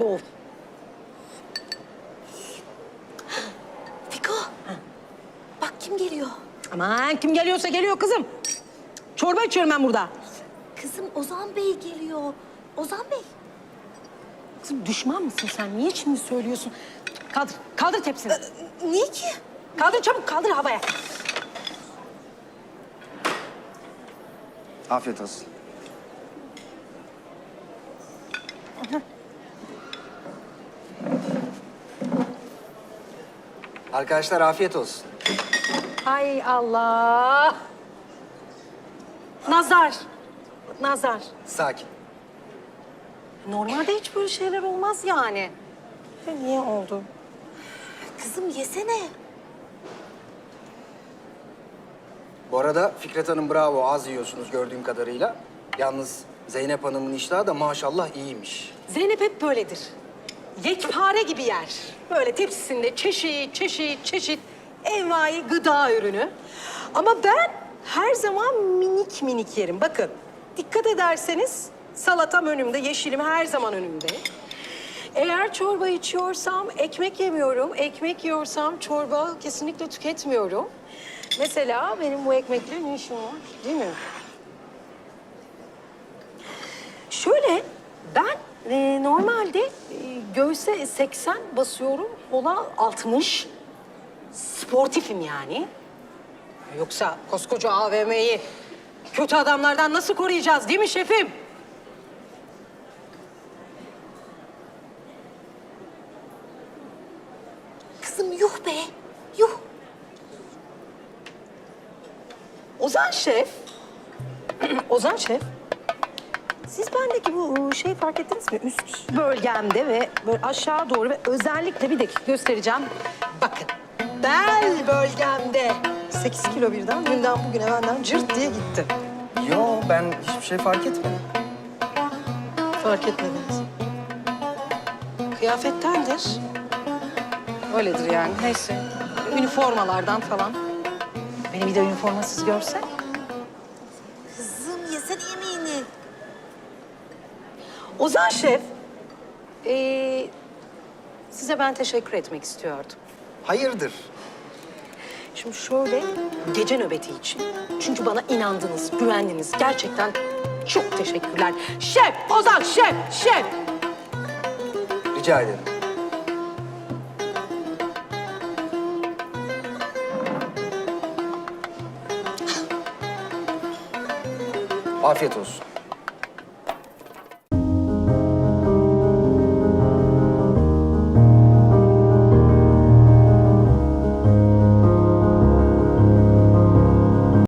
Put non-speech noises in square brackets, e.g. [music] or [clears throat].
Of. Fiko. Bak kim geliyor. Aman kim geliyorsa geliyor kızım. Çorba içiyorum ben burada. Kızım Ozan Bey geliyor. Ozan Bey. Kızım düşman mısın sen? Niye şimdi söylüyorsun? Kaldır, kaldır tepsini. Niye ki? Kaldır çabuk, kaldır havaya. Afiyet olsun. Arkadaşlar afiyet olsun. Hay Allah. Nazar. Nazar. Sakin. Normalde hiç böyle şeyler olmaz yani. E, Niye oldu? Kızım yesene. Bu arada Fikret Hanım bravo az yiyorsunuz gördüğüm kadarıyla. Yalnız Zeynep Hanım'ın iştahı da maşallah iyiymiş. Zeynep hep böyledir. Yekpare gibi yer. Böyle tepsisinde çeşit, çeşit, çeşit envai gıda ürünü. Ama ben her zaman minik minik yerim. Bakın, dikkat ederseniz salatam önümde, yeşilim her zaman önümde. Eğer çorba içiyorsam ekmek yemiyorum. Ekmek yiyorsam çorba kesinlikle tüketmiyorum. Mesela benim bu ekmekle ne işim var değil mi? Şöyle ben e, normalde e, göğse 80 basıyorum, kola 60. Sportifim yani. Yoksa koskoca AVM'yi kötü adamlardan nasıl koruyacağız değil mi şefim? Kızım yuh be. Yuh. Ozan şef, [clears throat] Ozan şef, siz bendeki bu şey fark ettiniz mi? Üst bölgemde ve böyle aşağı doğru ve özellikle bir dakika göstereceğim. Bakın, bel bölgemde 8 kilo birden dünden bugüne benden cırt diye gitti. Yo ben hiçbir şey fark etmedim. Fark etmediniz. Kıyafettendir. Öyledir yani. Neyse. Üniformalardan falan. Beni bir de üniformasız görse. Ozan Şef, ee, size ben teşekkür etmek istiyordum. Hayırdır? Şimdi şöyle, gece nöbeti için. Çünkü bana inandınız, güvendiniz. Gerçekten çok teşekkürler. Şef, Ozan Şef, Şef. Rica ederim. Afiyet olsun.